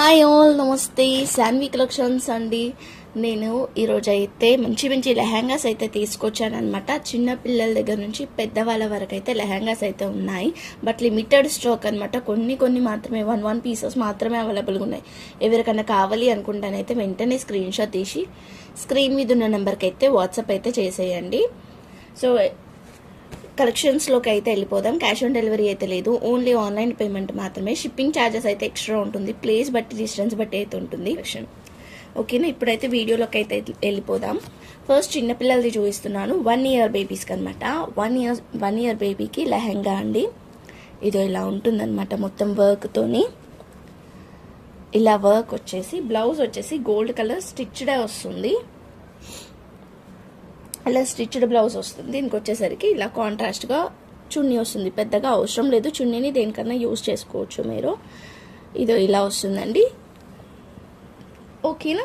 Hi all నమస్తే. Shanvi collections అండి. నేను ఈరోజు అయితే మంచి మంచి లెహంగాస్ అయితే తీసుకొచ్చాను అనమాట చిన్న పిల్లల దగ్గర నుంచి పెద్దవాళ్ళ వరకు అయితే లెహంగాస్ అయితే ఉన్నాయి. బట్ లిమిటెడ్ స్టాక్ అనమాట కొన్ని కొన్ని మాత్రమే వన్ వన్ పీసెస్ మాత్రమే అవైలబుల్గా ఉన్నాయి. ఎవరికైనా కావాలి అనుకుంటానైతే వెంటనే స్క్రీన్ షాట్ తీసి స్క్రీన్ మీద ఉన్న నెంబర్కి అయితే వాట్సాప్ అయితే చేసేయండి. సో కలెక్షన్స్లోకి అయితే వెళ్ళిపోదాం. క్యాష్ ఆన్ డెలివరీ అయితే లేదు. ఓన్లీ ఆన్లైన్ పేమెంట్ మాత్రమే. షిప్పింగ్ ఛార్జెస్ అయితే ఎక్స్ట్రా ఉంటుంది. ప్లేస్ బట్టి డిస్టెన్స్ బట్టి అయితే ఉంటుంది. కలెక్షన్. ఓకేనా? ఇప్పుడైతే వీడియోలోకి అయితే వెళ్ళిపోదాం. ఫస్ట్ చిన్నపిల్లలది చూపిస్తున్నాను. వన్ ఇయర్ బేబీస్కి అనమాట వన్ ఇయర్ వన్ ఇయర్ బేబీకి లెహెంగా అండి. ఇదో ఇలా ఉంటుందన్నమాట మొత్తం వర్క్తోని. ఇలా వర్క్ వచ్చేసి బ్లౌజ్ వచ్చేసి గోల్డ్ కలర్ స్టిచ్డే వస్తుంది. అలా స్టిచ్డ్ బ్లౌజ్ వస్తుంది. దీనికి వచ్చేసరికి ఇలా కాంట్రాస్ట్గా చున్నీ వస్తుంది. పెద్దగా అవసరం లేదు. చున్నీని దేనికన్నా యూజ్ చేసుకోవచ్చు మీరు. ఇది ఇలా వస్తుందండి. ఓకేనా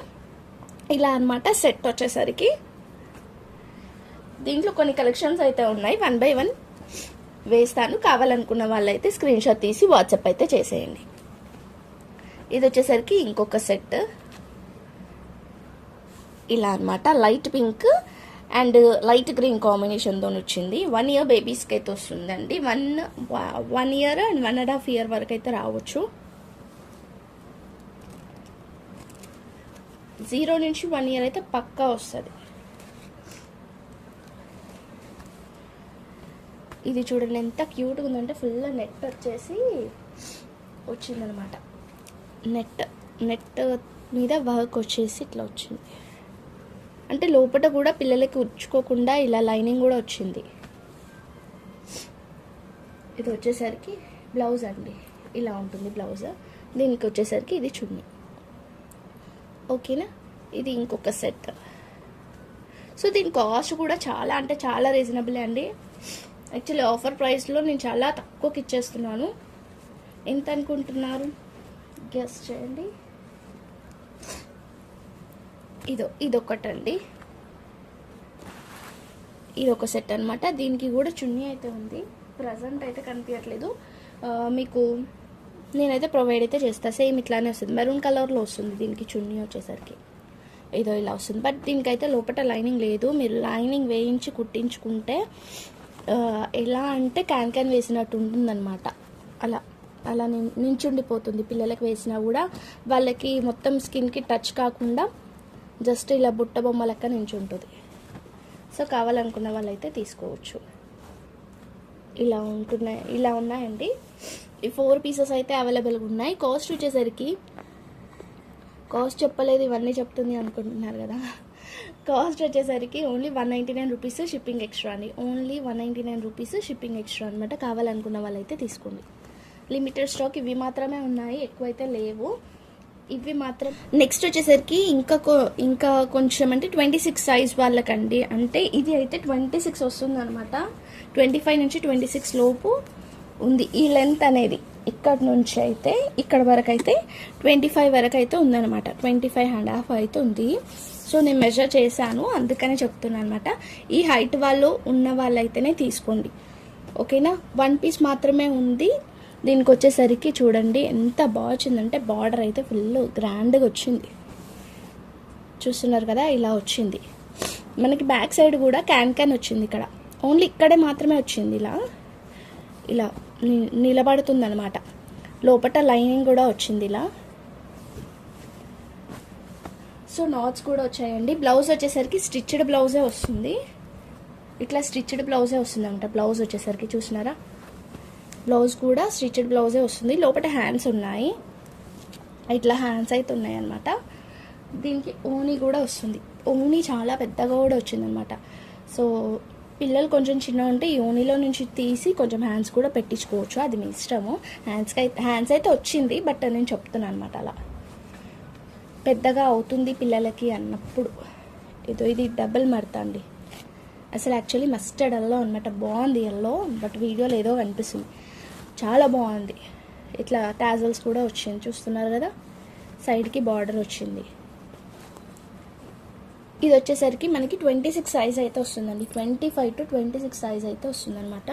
ఇలా అన్నమాట. సెట్ వచ్చేసరికి దీంట్లో కొన్ని కలెక్షన్స్ అయితే ఉన్నాయి. వన్ బై వన్ వేస్తాను. కావాలనుకున్న వాళ్ళైతే స్క్రీన్ షాట్ తీసి వాట్సాప్ అయితే చేసేయండి. ఇది వచ్చేసరికి ఇంకొక సెట్ ఇలా అన్నమాట. Light pink and light green కాంబినేషన్తో వచ్చింది. వన్ ఇయర్ బేబీస్కి అయితే వస్తుందండి. One one year and one and half year వరకు అయితే రావచ్చు. జీరో నుంచి వన్ ఇయర్ అయితే పక్కా వస్తుంది. ఇది చూడండి ఎంత క్యూట్గా ఉందంటే ఫుల్ నెట్ వచ్చేసి వచ్చిందనమాట నెట్ నెట్ మీద వర్క్ వచ్చేసి ఇట్లా వచ్చింది. అంటే లోపల కూడా పిల్లలకి ఉచ్చుకోకుండా ఇలా లైనింగ్ కూడా వచ్చింది. ఇది వచ్చేసరికి బ్లౌజ్ అండి. ఇలా ఉంటుంది బ్లౌజ్. దీనికి వచ్చేసరికి ఇది చున్నీ. ఓకేనా? ఇది ఇంకొక సెట్. సో దీని కాస్ట్ కూడా చాలా అంటే చాలా రీజనబుల్ అండి. యాక్చువల్లీ ఆఫర్ ప్రైస్లో నేను చాలా తక్కువకి ఇచ్చేస్తున్నాను. ఎంత అనుకుంటున్నారు? గెస్ట్ చేయండి. ఇదో ఇదొకటండి ఇది ఒక సెట్ అనమాట దీనికి కూడా చున్నీ అయితే ఉంది. ప్రజెంట్ అయితే కనిపించట్లేదు. మీకు నేనైతే ప్రొవైడ్ అయితే చేస్తాను సేమ్ ఇట్లానే వస్తుంది. మెరూన్ కలర్లో వస్తుంది దీనికి చున్నీ వచ్చేసరికి. ఏదో ఇలా వస్తుంది. బట్ దీనికైతే లోపల లైనింగ్ లేదు. మీరు లైనింగ్ వేయించి కుట్టించుకుంటే ఎలా అంటే క్యాన్ క్యాన్ వేసినట్టు ఉంటుందన్నమాట. అలా అలా నిం- నించుండిపోతుంది. పిల్లలకు వేసినా కూడా వాళ్ళకి మొత్తం స్కిన్కి టచ్ కాకుండా జస్ట్ ఇలా బుట్ట బొమ్మ లెక్క నించుంటుంది. సో కావాలనుకున్న వాళ్ళైతే తీసుకోవచ్చు. ఇలా ఉంటున్నాయి ఇలా ఉన్నాయండి. ఈ ఫోర్ పీసెస్ అయితే అవైలబుల్గా ఉన్నాయి. కాస్ట్ వచ్చేసరికి కాస్ట్ చెప్పలేదు ఇవన్నీ చెప్తుంది అనుకుంటున్నారు కదా. కాస్ట్ వచ్చేసరికి only one ninety nine rupees shipping extra అండి. Only one ninety nine rupees shipping extra అనమాట కావాలనుకున్న వాళ్ళైతే తీసుకోండి. లిమిటెడ్ స్టాక్ ఇవి మాత్రమే ఉన్నాయి ఎక్కువైతే లేవు. ఇవి మాత్రం నెక్స్ట్ వచ్చేసరికి ఇంకా కొ- ఇంకా కొంచెం అంటే ట్వంటీ సిక్స్ సైజ్ వాళ్ళకండి. అంటే ఇది అయితే ట్వంటీ సిక్స్ వస్తుంది అనమాట ట్వంటీ ఫైవ్ నుంచి ట్వంటీ సిక్స్ లోపు ఉంది. ఈ లెంత్ అనేది ఇక్కడ నుంచి అయితే ఇక్కడ వరకు అయితే ట్వంటీ ఫైవ్ వరకు అయితే ఉందన్నమాట. ట్వంటీ ఫైవ్ అండ్ హాఫ్ అయితే ఉంది. సో నేను మెజర్ చేశాను. అందుకనే చెప్తున్నాను అనమాట ఈ హైట్ వాళ్ళు ఉన్న వాళ్ళైతేనే తీసుకోండి. ఓకేనా? వన్ పీస్ మాత్రమే ఉంది. దీనికి వచ్చేసరికి చూడండి ఎంత బాగా వచ్చిందంటే బార్డర్ అయితే ఫుల్ గ్రాండ్గా వచ్చింది చూస్తున్నారు కదా ఇలా వచ్చింది. మనకి బ్యాక్ సైడ్ కూడా క్యాన్ క్యాన్ వచ్చింది ఇక్కడ. ఓన్లీ ఇక్కడే మాత్రమే వచ్చింది ఇలా. ఇలా ని- నిలబడుతుంది అనమాట లోపల లైనింగ్ కూడా వచ్చింది ఇలా. సో నాట్స్ కూడా వచ్చాయండి. బ్లౌజ్ వచ్చేసరికి స్టిచ్డ్ బ్లౌజే వస్తుంది. ఇట్లా స్టిచ్డ్ బ్లౌజే వస్తుంది అనమాట బ్లౌజ్ వచ్చేసరికి. చూసినారా? బ్లౌజ్ కూడా స్టిచ్డ్ బ్లౌజే వస్తుంది. లోపల హ్యాండ్స్ ఉన్నాయి. ఇట్లా హ్యాండ్స్ అయితే ఉన్నాయి అనమాట దీనికి ఓనీ కూడా వస్తుంది. ఓనీ చాలా పెద్దగా కూడా వచ్చిందనమాట సో పిల్లలు కొంచెం చిన్న ఉంటే ఈ ఓనీలో నుంచి తీసి కొంచెం హ్యాండ్స్ కూడా పెట్టించుకోవచ్చు. అది మీ ఇష్టము. హ్యాండ్స్కి అయితే హ్యాండ్స్ అయితే వచ్చింది బట్ నేను చెప్తున్నాను అనమాట అలా. పెద్దగా అవుతుంది పిల్లలకి అన్నప్పుడు. ఏదో ఇది డబుల్ మడత అండి. అసలు యాక్చువల్లీ మస్టర్డ్ ఎల్లో అనమాట బాగుంది ఎల్లో బట్ వీడియోలో ఏదో కనిపిస్తుంది. చాలా బాగుంది. ఇట్లా టాజల్స్ కూడా వచ్చింది. చూస్తున్నారు కదా? సైడ్కి బార్డర్ వచ్చింది. ఇది వచ్చేసరికి మనకి ట్వంటీ సిక్స్ సైజ్ అయితే వస్తుందండి. Twenty five to twenty six size అయితే వస్తుందన్నమాట.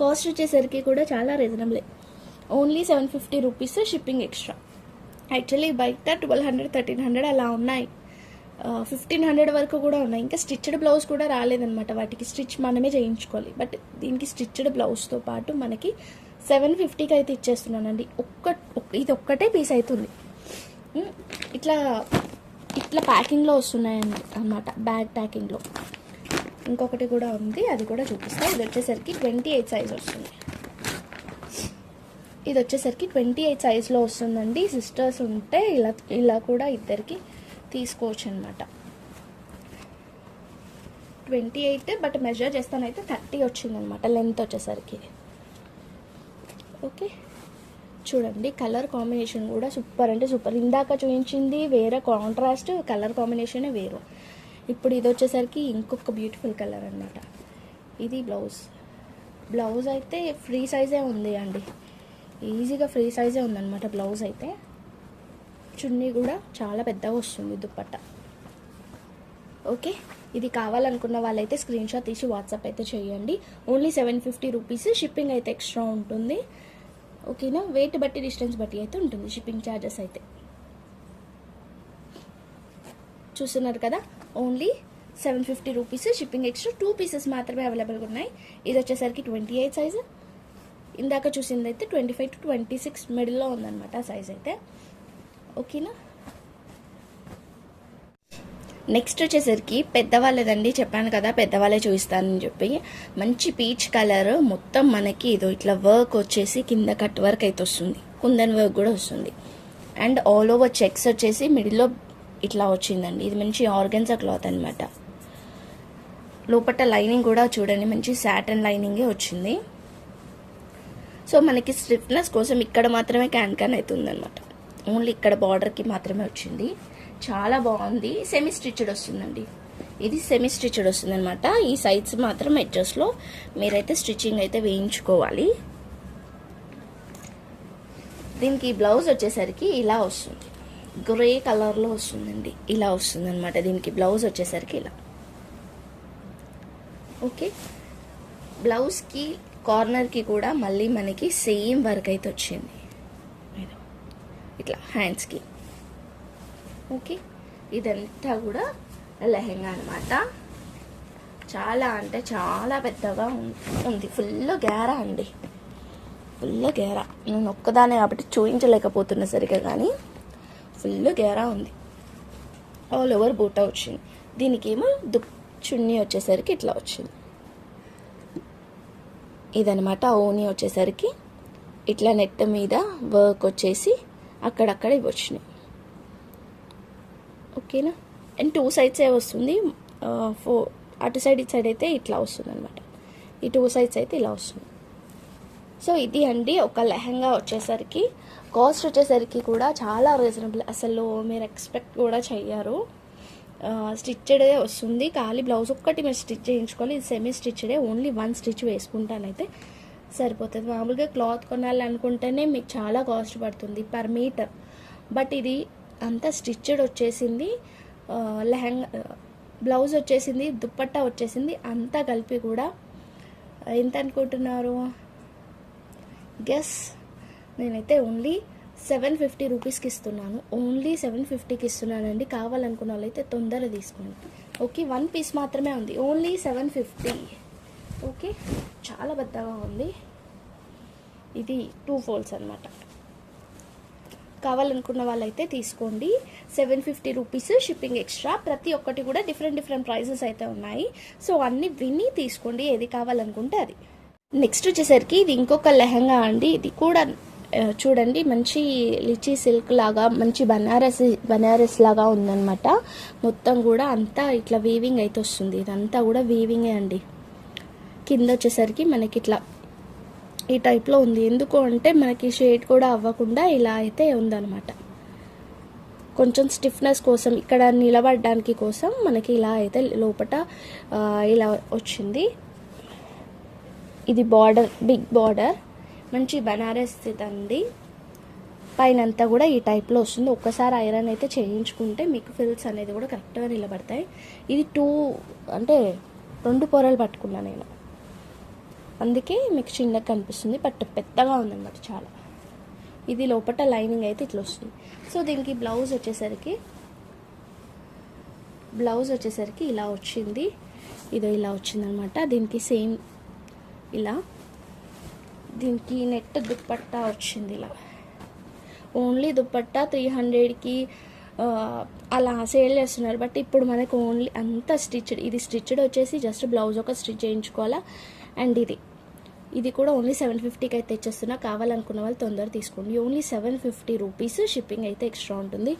కాస్ట్ వచ్చేసరికి కూడా చాలా reasonable only seven fifty rupees shipping extra actually బయట ట్వెల్వ్ హండ్రెడ్ థర్టీన్ హండ్రెడ్ అలా ఉన్నాయి. ఫిఫ్టీన్ హండ్రెడ్ వరకు కూడా ఉన్నాయి. ఇంకా స్టిచ్డ్ బ్లౌజ్ కూడా రాలేదనమాట వాటికి స్టిచ్ మనమే చేయించుకోవాలి. బట్ దీనికి స్టిచ్డ్ బ్లౌజ్తో పాటు మనకి సెవెన్ ఫిఫ్టీకి అయితే ఇచ్చేస్తున్నానండి. ఒక్క ఇది ఒక్కటే పీస్ అవుతుంది ఇట్లా ఇట్లా ప్యాకింగ్లో వస్తున్నాయండి అన్నమాట బ్యాగ్ ప్యాకింగ్లో ఇంకొకటి కూడా ఉంది. అది కూడా చూపిస్తా. ఇది వచ్చేసరికి ట్వంటీ ఎయిట్ సైజ్ వస్తుంది. ఇది వచ్చేసరికి ట్వంటీ ఎయిట్ సైజ్లో వస్తుందండి. సిస్టర్స్ ఉంటే ఇలా ఇలా కూడా ఇద్దరికి తీసుకోవచ్చు అనమాట ట్వంటీ ఎయిట్ బట్ మెజర్ చేస్తానైతే థర్టీ వచ్చిందనమాట లెంత్ వచ్చేసరికి. ఓకే. చూడండి కలర్ కాంబినేషన్ కూడా సూపర్ అంటే సూపర్. ఇందాక చూపించింది వేరే కాంట్రాస్ట్ కలర్ కాంబినేషనే వేరు. ఇప్పుడు ఇది వచ్చేసరికి ఇంకొక బ్యూటిఫుల్ కలర్ అనమాట ఇది బ్లౌజ్. బ్లౌజ్ అయితే ఫ్రీ సైజే ఉంది అండి. ఈజీగా ఫ్రీ సైజే ఉందన్నమాట బ్లౌజ్ అయితే. చున్నీ కూడా చాలా పెద్దగా వస్తుంది దుప్పట్ట. ఓకే? ఇది కావాలనుకున్న వాళ్ళైతే స్క్రీన్ షాట్ తీసి వాట్సాప్ అయితే చేయండి. Only seven fifty rupees shipping అయితే ఎక్స్ట్రా ఉంటుంది. ఓకేనా? వెయిట్ బట్టి డిస్టెన్స్ బట్టి అయితే ఉంటుంది షిప్పింగ్ ఛార్జెస్ అయితే. చూస్తున్నారు కదా? Only seven fifty rupees shipping extra two pieces మాత్రమే అవైలబుల్గా ఉన్నాయి. ఇది వచ్చేసరికి ట్వంటీ ఎయిట్ సైజు ఇందాక చూసింది అయితే twenty five to twenty six మిడిల్లో ఉందన్నమాట సైజ్ అయితే. ఓకేనా? నెక్స్ట్ వచ్చేసరికి పెద్దవాళ్ళదండి చెప్పాను కదా పెద్దవాళ్ళే చూపిస్తానని చెప్పి. మంచి పీచ్ కలర్ మొత్తం మనకి ఇదో ఇట్లా వర్క్ వచ్చేసి కింద కట్ వర్క్ అయితే వస్తుంది. కుందన్ వర్క్ కూడా వస్తుంది. అండ్ ఆల్ ఓవర్ చెక్స్ వచ్చేసి మిడిల్లో ఇట్లా వచ్చిందండి. ఇది మంచి ఆర్గన్జా క్లాత్ అనమాట లోపల లైనింగ్ కూడా చూడండి మంచి సాటన్ లైనింగే వచ్చింది. సో మనకి స్టిఫ్నెస్ కోసం ఇక్కడ మాత్రమే క్యాన్ క్యాన్ అవుతుంది అనమాట ఓన్లీ ఇక్కడ బార్డర్కి మాత్రమే వచ్చింది. చాలా బాగుంది. సెమీ స్టిచ్డ్ వస్తుందండి. ఇది సెమీ స్టిచ్డ్ వస్తుందనమాట ఈ సైడ్స్ మాత్రం ఎడ్జస్ట్లో మీరైతే స్టిచ్చింగ్ అయితే వేయించుకోవాలి. దీనికి బ్లౌజ్ వచ్చేసరికి ఇలా వస్తుంది. గ్రే కలర్లో వస్తుందండి. ఇలా వస్తుంది అనమాట దీనికి బ్లౌజ్ వచ్చేసరికి ఇలా. ఓకే. బ్లౌజ్కి కార్నర్కి కూడా మళ్ళీ మనకి సేమ్ వర్క్ అయితే వచ్చింది. ఇట్లా హ్యాండ్స్కి ఓకే ఇదంతా కూడా లెహెంగా అనమాట చాలా అంటే చాలా పెద్దగా ఉం- ఉంది. ఫుల్ గేరా అండి. ఫుల్ గేరా. నేను ఒక్కదానే కాబట్టి చూపించలేకపోతున్నా సరిగా కానీ ఫుల్ గేరా ఉంది. ఆల్ ఓవర్ బూటా వచ్చింది. దీనికేమో దుప్ చున్నీ వచ్చేసరికి ఇట్లా వచ్చింది. ఇదనమాట ఓని వచ్చేసరికి. ఇట్లా నెట్ మీద వర్క్ వచ్చేసి అక్కడక్కడ ఇవి వచ్చినాయి. ఓకేనా? అండ్ టూ సైడ్స్ ఏ వస్తుంది? ఫో అటు సైడ్ ఇటు సైడ్ అయితే ఇట్లా వస్తుంది అనమాట ఈ టూ సైడ్స్ అయితే ఇలా వస్తుంది. సో ఇది అండి ఒక లెహంగా వచ్చేసరికి. కాస్ట్ వచ్చేసరికి కూడా చాలా రీజనబుల్. అసలు మీరు ఎక్స్పెక్ట్ కూడా చెయ్యరు. స్టిచ్డే వస్తుంది. ఖాళీ బ్లౌజ్ ఒక్కటి మీరు స్టిచ్ చేయించుకోవాలి. ఇది సెమీ స్టిచ్డే ఓన్లీ వన్ స్టిచ్ వేసుకుంటానైతే. సరిపోతుంది. మామూలుగా క్లాత్ కొనాలనుకుంటేనే మీకు చాలా కాస్ట్ పడుతుంది పర్ మీటర్. బట్ ఇది అంతా స్టిచ్డ్ వచ్చేసింది ఆ, లెహంగా బ్లౌజ్ వచ్చేసింది దుప్పట్టా వచ్చేసింది అంతా కలిపి కూడా. ఎంత అనుకుంటున్నారు? గెస్ నేనైతే ఓన్లీ సెవెన్ ఫిఫ్టీ రూపీస్కి ఇస్తున్నాను. ఓన్లీ సెవెన్ ఫిఫ్టీకి ఇస్తున్నానండి. కావాలనుకున్న వాళ్ళైతే తొందరగా తీసుకోండి. ఓకే వన్ పీస్ మాత్రమే ఉంది. Only seven fifty okay. చాలా పెద్దగా ఉంది. ఇది టూ ఫోల్డ్స్ అనమాట కావాలనుకున్న వాళ్ళైతే తీసుకోండి. Seven fifty rupees shipping extra. ప్రతి ఒక్కటి కూడా డిఫరెంట్ డిఫరెంట్ ప్రైజెస్ అయితే ఉన్నాయి. సో అన్నీ విని తీసుకోండి. ఏది కావాలనుకుంటే అది. నెక్స్ట్ వచ్చేసరికి ఇది ఇంకొక లెహంగా అండి. ఇది కూడా చూడండి. మంచి లిచీ సిల్క్ లాగా మంచి బనారస్ బనారస్ లాగా ఉందన్నమాట. మొత్తం కూడా అంతా ఇట్లా వీవింగ్ అయితే వస్తుంది. ఇదంతా కూడా వీవింగే అండి. కింద వచ్చేసరికి మనకి ఇట్లా ఈ టైప్లో ఉంది. ఎందుకు అంటే మనకి షేడ్ కూడా అవ్వకుండా ఇలా అయితే ఉందన్నమాట. కొంచెం స్టిఫ్నెస్ కోసం ఇక్కడ నిలబడడానికి కోసం మనకి ఇలా అయితే లోపట ఇలా వచ్చింది. ఇది బార్డర్ బిగ్ బార్డర్ మంచి బనారస్ అండి. పైన అంతా కూడా ఈ టైప్లో వస్తుంది. ఒక్కసారి ఐరన్ అయితే చేయించుకుంటే మీకు ఫిల్స్ అనేది కూడా కరెక్ట్గా నిలబడతాయి. ఇది టూ అంటే రెండు పొరలు పట్టుకున్నా నేను. అందుకే మీకు చిన్నగా కనిపిస్తుంది బట్ పెద్దగా ఉందన్నమాట చాలా. ఇది లోపల లైనింగ్ అయితే ఇట్లా వస్తుంది. సో దీనికి బ్లౌజ్ వచ్చేసరికి బ్లౌజ్ వచ్చేసరికి ఇలా వచ్చింది. ఇదో ఇలా వచ్చిందనమాట దీనికి సేమ్ ఇలా. దీనికి నెట్ దుప్పట్టా వచ్చింది ఇలా. ఓన్లీ దుప్పట్టా త్రీ హండ్రెడ్కి అలా సేల్ చేస్తున్నారు. బట్ ఇప్పుడు మనకు ఓన్లీ అంత స్టిచ్డ్ ఇది స్టిచ్డ్ వచ్చేసి జస్ట్ బ్లౌజ్ ఒక స్టిచ్ చేయించుకోవాలా? అండ్ ఇది. ఇది కూడా ఓన్లీ సెవెన్ ఫిఫ్టీకి అయితే తెచ్చేస్తున్నా. కావాలనుకున్న వాళ్ళు తొందర తీసుకోండి. Only seven fifty rupees shipping అయితే ఎక్స్ట్రా ఉంటుంది.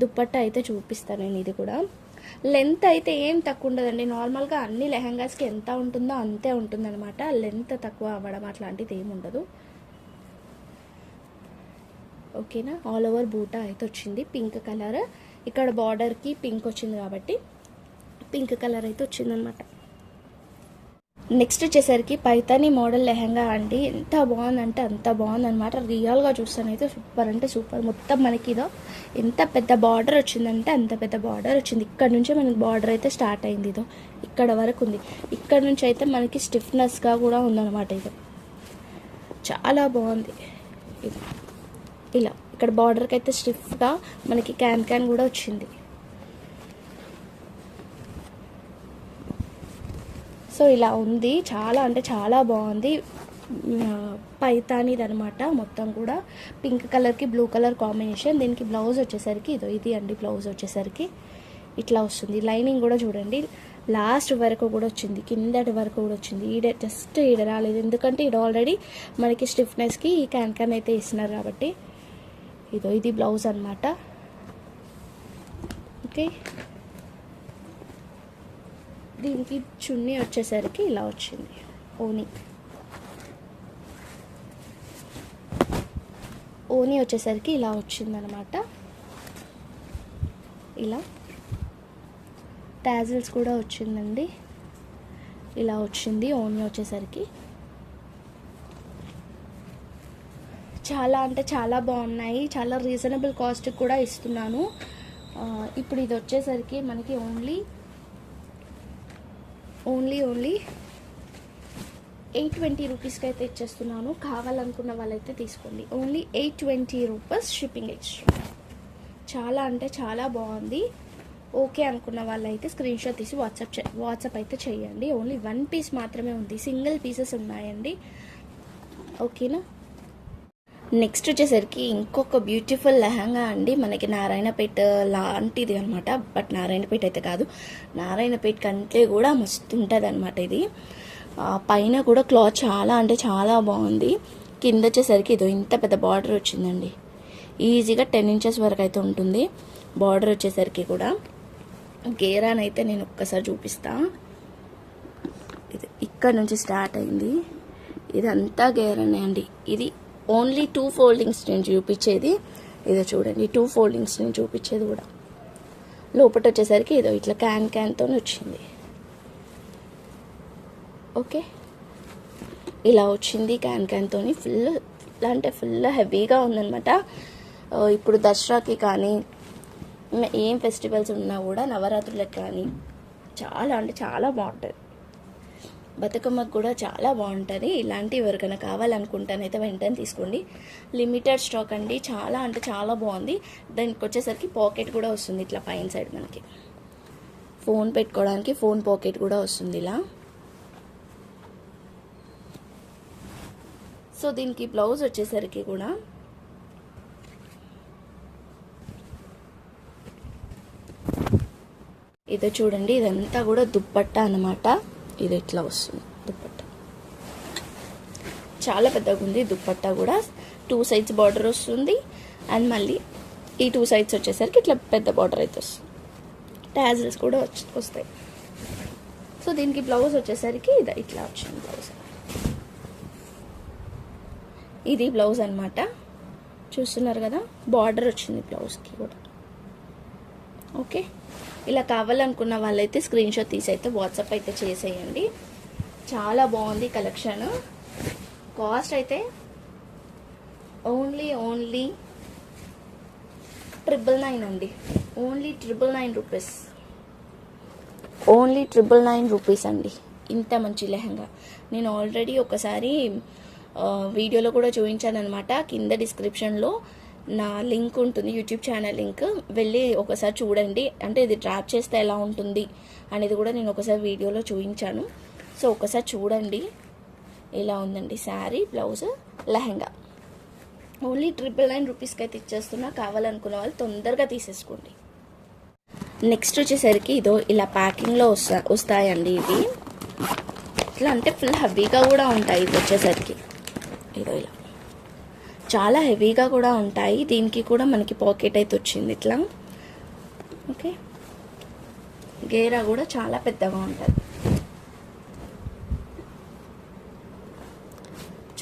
దుప్పట్టా అయితే చూపిస్తాను నేను ఇది కూడా. లెంత్ అయితే ఏం తక్కువ ఉండదండి. నార్మల్గా అన్ని లెహంగాస్కి ఎంత ఉంటుందో అంతే ఉంటుందన్నమాట. లెంత్ తక్కువ అవ్వడం అట్లాంటిది ఏమి ఉండదు. ఓకేనా? ఆల్ ఓవర్ బూటా అయితే వచ్చింది. పింక్ కలర్ ఇక్కడ బార్డర్కి పింక్ వచ్చింది కాబట్టి పింక్ కలర్ అయితే వచ్చిందనమాట నెక్స్ట్ వచ్చేసరికి పైతాని మోడల్ లెహంగా అండి. ఎంత బాగుందంటే అంత బాగుందన్నమాట. రియల్గా చూస్తానైతే సూపర్ అంటే సూపర్. మొత్తం మనకి ఇదో ఎంత పెద్ద బార్డర్ వచ్చిందంటే అంత పెద్ద బార్డర్ వచ్చింది. ఇక్కడ నుంచే మనకి బార్డర్ అయితే స్టార్ట్ అయింది ఇదో. ఇక్కడ వరకు ఉంది. ఇక్కడ నుంచి అయితే మనకి స్టిఫ్నెస్గా కూడా ఉందన్నమాట ఇది. చాలా బాగుంది. ఇలా. ఇక్కడ బార్డర్కి అయితే స్టిఫ్గా మనకి క్యాన్ క్యాన్ కూడా వచ్చింది. సో ఇలా ఉంది. చాలా అంటే చాలా బాగుంది. పైతానిది అనమాట మొత్తం కూడా. పింక్ కలర్కి బ్లూ కలర్ కాంబినేషన్. దీనికి బ్లౌజ్ వచ్చేసరికి ఇదో ఇది అండి బ్లౌజ్ వచ్చేసరికి ఇట్లా వస్తుంది. లైనింగ్ కూడా చూడండి. లాస్ట్ వరకు కూడా వచ్చింది. కిందటి వరకు కూడా వచ్చింది. ఈడ జస్ట్ ఈడ రాలేదు. ఎందుకంటే ఈడ ఆల్రెడీ మనకి స్టిఫ్నెస్కి ఈ క్యాన్ క్యాన్ అయితే ఇస్తున్నారు కాబట్టి ఇదో ఇది బ్లౌజ్ అనమాట ఓకే. దీనికి చున్నీ వచ్చేసరికి ఇలా వచ్చింది. ఓని. ఓని వచ్చేసరికి ఇలా వచ్చిందనమాట. ఇలా. టాజిల్స్ కూడా వచ్చిందండి. ఇలా వచ్చింది ఓని వచ్చేసరికి. చాలా అంటే చాలా బాగున్నాయి. చాలా రీజనబుల్ కాస్ట్ కూడా ఇస్తున్నాను. ఇప్పుడు ఇది వచ్చేసరికి మనకి only only only eight twenty రూపీస్కి అయితే ఇచ్చేస్తున్నాను. కావాలనుకున్న వాళ్ళైతే తీసుకోండి. Only eight twenty rupees shipping extra చాలా అంటే చాలా బాగుంది. ఓకే అనుకున్న వాళ్ళైతే స్క్రీన్ షాట్ తీసి వాట్సాప్ చే వాట్సాప్ అయితే చేయండి. ఓన్లీ వన్ పీస్ మాత్రమే ఉంది. సింగిల్ పీసెస్ ఉన్నాయండి. ఓకేనా? నెక్స్ట్ వచ్చేసరికి ఇంకొక బ్యూటిఫుల్ లెహంగా అండి. మనకి నారాయణపేట లాంటిది అనమాట బట్ నారాయణపేట అయితే కాదు. నారాయణపేట కంటే కూడా మస్తు ఉంటుంది అనమాట ఇది పైన కూడా క్లాత్ చాలా అంటే చాలా బాగుంది. కింద వచ్చేసరికి ఇదో ఇంత పెద్ద బార్డర్ వచ్చిందండి. ఈజీగా టెన్ ఇంచెస్ వరకు అయితే ఉంటుంది. బార్డర్ వచ్చేసరికి కూడా. గేరానైతే అయితే నేను ఒక్కసారి చూపిస్తా. ఇది ఇక్కడ నుంచి స్టార్ట్ అయింది. ఇదంతా గేరానే అండి. ఇది ఓన్లీ టూ ఫోల్డింగ్స్ నేను చూపించేది. ఇదో చూడండి టూ ఫోల్డింగ్స్ నేను చూపించేది కూడా. లోపల వచ్చేసరికి ఇదో ఇట్లా క్యాన్ క్యాన్తో వచ్చింది. ఓకే? ఇలా వచ్చింది క్యాన్ క్యాన్తో ఫుల్ అంటే ఫుల్ హెవీగా ఉందనమాట ఇప్పుడు దసరాకి కానీ ఏం ఫెస్టివల్స్ ఉన్నా కూడా నవరాత్రులకు కానీ చాలా అంటే చాలా బాగుంటుంది. బతుకమ్మకు కూడా చాలా బాగుంటుంది. ఇలాంటి ఎవరికైనా కావాలనుకుంటానైతే వెంటనే తీసుకోండి. లిమిటెడ్ స్టాక్ అండి. చాలా అంటే చాలా బాగుంది. దానికి వచ్చేసరికి పాకెట్ కూడా వస్తుంది ఇట్లా పైన సైడ్ మనకి. ఫోన్ పెట్టుకోవడానికి ఫోన్ పాకెట్ కూడా వస్తుంది ఇలా. సో దీనికి బ్లౌజ్ వచ్చేసరికి కూడా ఇదో చూడండి ఇదంతా కూడా దుప్పట్ట అన్నమాట. ఇది ఇట్లా వస్తుంది? దుప్పట్ట. చాలా పెద్దగా ఉంది దుప్పట్ట కూడా. టూ సైడ్స్ బార్డర్ వస్తుంది. అండ్ మళ్ళీ ఈ టూ సైడ్స్ వచ్చేసరికి ఇట్లా పెద్ద బార్డర్ అయితే వస్తుంది. ట్యాజిల్స్ కూడా వచ్చి వస్తాయి. సో దీనికి బ్లౌజ్ వచ్చేసరికి ఇది ఇట్లా వచ్చింది బ్లౌజ్ ఇది బ్లౌజ్ అనమాట చూస్తున్నారు కదా? బార్డర్ వచ్చింది బ్లౌజ్కి కూడా. ఓకే ఇలా కావాలనుకున్న వాళ్ళైతే స్క్రీన్ షాట్ తీసి అయితే వాట్సాప్ అయితే చేసేయండి. చాలా బాగుంది కలెక్షన్ కాస్ట్ అయితే ఓన్లీ ఓన్లీ ట్రిపుల్ నైన్ అండి. Only triple nine rupees only triple nine rupees అండి. ఇంత మంచి లెహంగా. నేను ఆల్రెడీ ఒకసారి వీడియోలో కూడా చూపించాను అనమాట కింద డిస్క్రిప్షన్లో నా లింక్ ఉంటుంది యూట్యూబ్ ఛానల్ లింక్. వెళ్ళి ఒకసారి చూడండి. అంటే ఇది ట్రాప్ చేస్తే ఎలా ఉంటుంది అనేది కూడా నేను ఒకసారి వీడియోలో చూపించాను. సో ఒకసారి చూడండి. ఇలా ఉందండి sari blouse lehenga. Only triple nine రూపీస్కి అయితే ఇచ్చేస్తున్నా. కావాలనుకున్న వాళ్ళు తొందరగా తీసేసుకోండి. నెక్స్ట్ వచ్చేసరికి ఇదో ఇలా ప్యాకింగ్లో వస్తా వస్తాయండి ఇవి. ఇట్లా అంటే ఫుల్ హెవీగా కూడా ఉంటాయి ఇది వచ్చేసరికి. ఇదో ఇలా. చాలా హెవీగా కూడా ఉంటాయి. దీనికి కూడా మనకి పాకెట్ అయితే వచ్చింది ఇట్లా. ఓకే. గేరా కూడా చాలా పెద్దగా ఉంటుంది.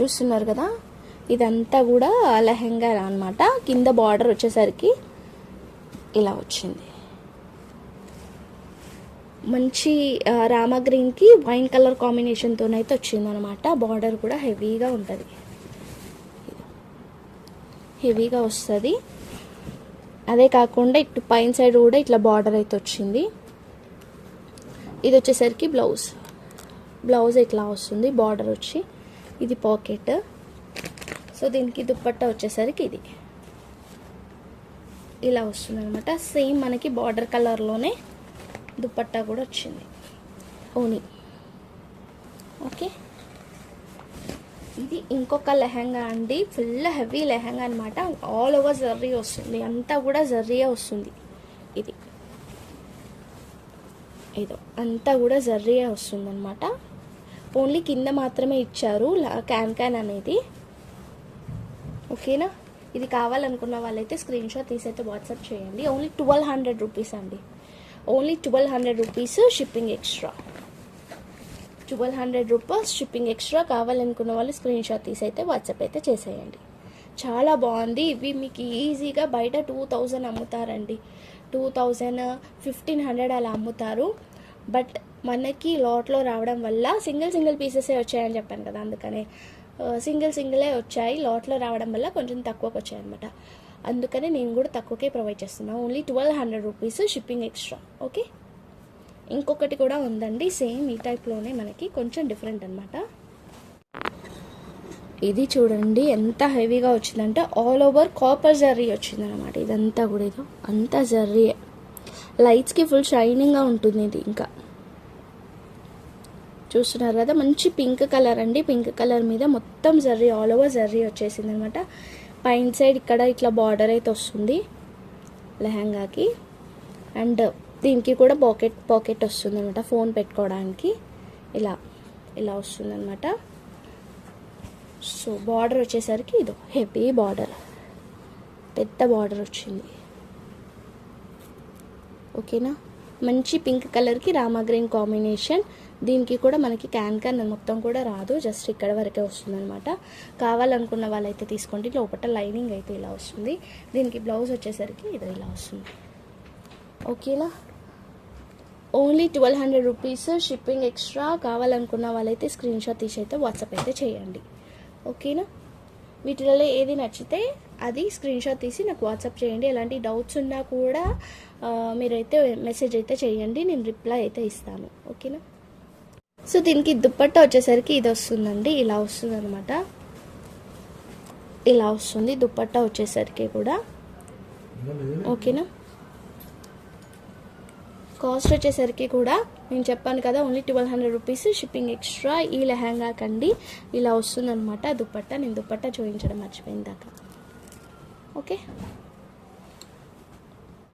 చూస్తున్నారు కదా? ఇదంతా కూడా లెహంగా అనమాట కింద బార్డర్ వచ్చేసరికి ఇలా వచ్చింది. మంచి ఆ, రామా గ్రీన్కి వైన్ కలర్ కాంబినేషన్తోనైతే వచ్చిందనమాట బార్డర్ కూడా హెవీగా ఉంటుంది. హెవీగా వస్తుంది. అదే కాకుండా ఇటు పైన సైడ్ కూడా ఇట్లా బార్డర్ అయితే వచ్చింది. ఇది వచ్చేసరికి బ్లౌజ్. బ్లౌజ్ ఇట్లా వస్తుంది బార్డర్ వచ్చి ఇది పాకెట్. సో దీనికి దుప్పట్ట వచ్చేసరికి ఇది. ఇలా వస్తుంది అనమాట సేమ్ మనకి బార్డర్ కలర్లోనే దుప్పట్టా కూడా వచ్చింది. ఓనీ. ఓకే. ఇది ఇంకొక లెహంగా అండి. ఫుల్ హెవీ లెహంగా అనమాట ఆల్ ఓవర్ జర్రీ వస్తుంది. అంతా కూడా జర్రీయే వస్తుంది. ఇది. ఏదో అంతా కూడా జర్రీయే వస్తుంది అనమాట ఓన్లీ కింద మాత్రమే ఇచ్చారు. క్యాన్ క్యాన్ అనేది. ఓకేనా? ఇది కావాలనుకున్న వాళ్ళైతే స్క్రీన్ షాట్ తీసైతే వాట్సాప్ చేయండి. ఓన్లీ ట్వెల్వ్ హండ్రెడ్ రూపీస్ అండి. Only twelve hundred rupees shipping extra. Twelve hundred rupees shipping extra కావాలనుకున్న వాళ్ళు స్క్రీన్ షాట్ తీసి అయితే వాట్సాప్ అయితే చేసేయండి. చాలా బాగుంది. ఇవి మీకు ఈజీగా బయట టూ థౌజండ్ అమ్ముతారండి. టూ థౌజండ్ ఫిఫ్టీన్ హండ్రెడ్ అలా అమ్ముతారు. బట్ మనకి లాట్లో రావడం వల్ల సింగిల్ సింగిల్ పీసెసే వచ్చాయని చెప్పాను కదా అందుకనే. సింగిల్ సింగిలే వచ్చాయి. లాట్లో రావడం వల్ల కొంచెం తక్కువకి వచ్చాయి అనమాట అందుకనే నేను కూడా తక్కువకే ప్రొవైడ్ చేస్తున్నాను only twelve hundred rupees shipping extra. Okay? ఇంకొకటి కూడా ఉందండి సేమ్ ఈ టైప్లోనే మనకి కొంచెం డిఫరెంట్ అనమాట ఇది చూడండి ఎంత హెవీగా వచ్చిందంటే ఆల్ ఓవర్ కాపర్ జర్రీ వచ్చింది అనమాట ఇదంతా కూడా ఇది అంతా జర్రీ లైట్స్కి ఫుల్ షైనింగ్గా ఉంటుంది ఇది ఇంకా. చూస్తున్నారు కదా మంచి పింక్ కలర్ అండి. పింక్ కలర్ మీద మొత్తం జర్రీ ఆల్ ఓవర్ జర్రీ వచ్చేసింది అనమాట పైన సైడ్ ఇక్కడ ఇట్లా బార్డర్ అయితే వస్తుంది లెహంగాకి. అండ్ దీనికి కూడా పాకెట్ పాకెట్ వస్తుందన్నమాట ఫోన్ పెట్టుకోవడానికి. ఇలా ఇలా వస్తుందన్నమాట. సో బార్డర్ వచ్చేసరికి ఇదో హెవీ బార్డర్. పెద్ద బార్డర్ వచ్చింది. ఓకేనా? మంచి పింక్ కలర్కి రామా గ్రీన్ కాంబినేషన్. దీనికి కూడా మనకి క్యాన్ క్యాన్ మొత్తం కూడా రాదు జస్ట్ ఇక్కడ వరకే వస్తుందనమాట కావాలనుకున్న వాళ్ళైతే తీసుకోండి లోపల లైనింగ్ అయితే ఇలా వస్తుంది. దీనికి బ్లౌజ్ వచ్చేసరికి ఇది ఇలా వస్తుంది. ఓకేనా? Only twelve hundred rupees shipping extra కావాలనుకున్న వాళ్ళైతే స్క్రీన్ షాట్ తీసి అయితే వాట్సాప్ అయితే చేయండి. ఓకేనా? వీటిలో ఏది నచ్చితే అది స్క్రీన్ షాట్ తీసి నాకు వాట్సాప్ చేయండి. ఎలాంటి డౌట్స్ ఉన్నా కూడా మీరైతే మెసేజ్ అయితే చేయండి. నేను రిప్లై అయితే ఇస్తాను. ఓకేనా? సో దీనికి దుప్పట్టా వచ్చేసరికి ఇది వస్తుందండి. ఇలా వస్తుంది అనమాట ఇలా వస్తుంది. దుప్పట్టా వచ్చేసరికి కూడా. ఓకేనా? కాస్ట్ వచ్చేసరికి కూడా నేను చెప్పాను కదా only twelve hundred rupees shipping extra ఈ లెహంగా కండి. ఇలా వస్తుందన్నమాట దుప్పట్ట నేను దుప్పట్ట చూపించడం మర్చిపోయిందాక ఓకే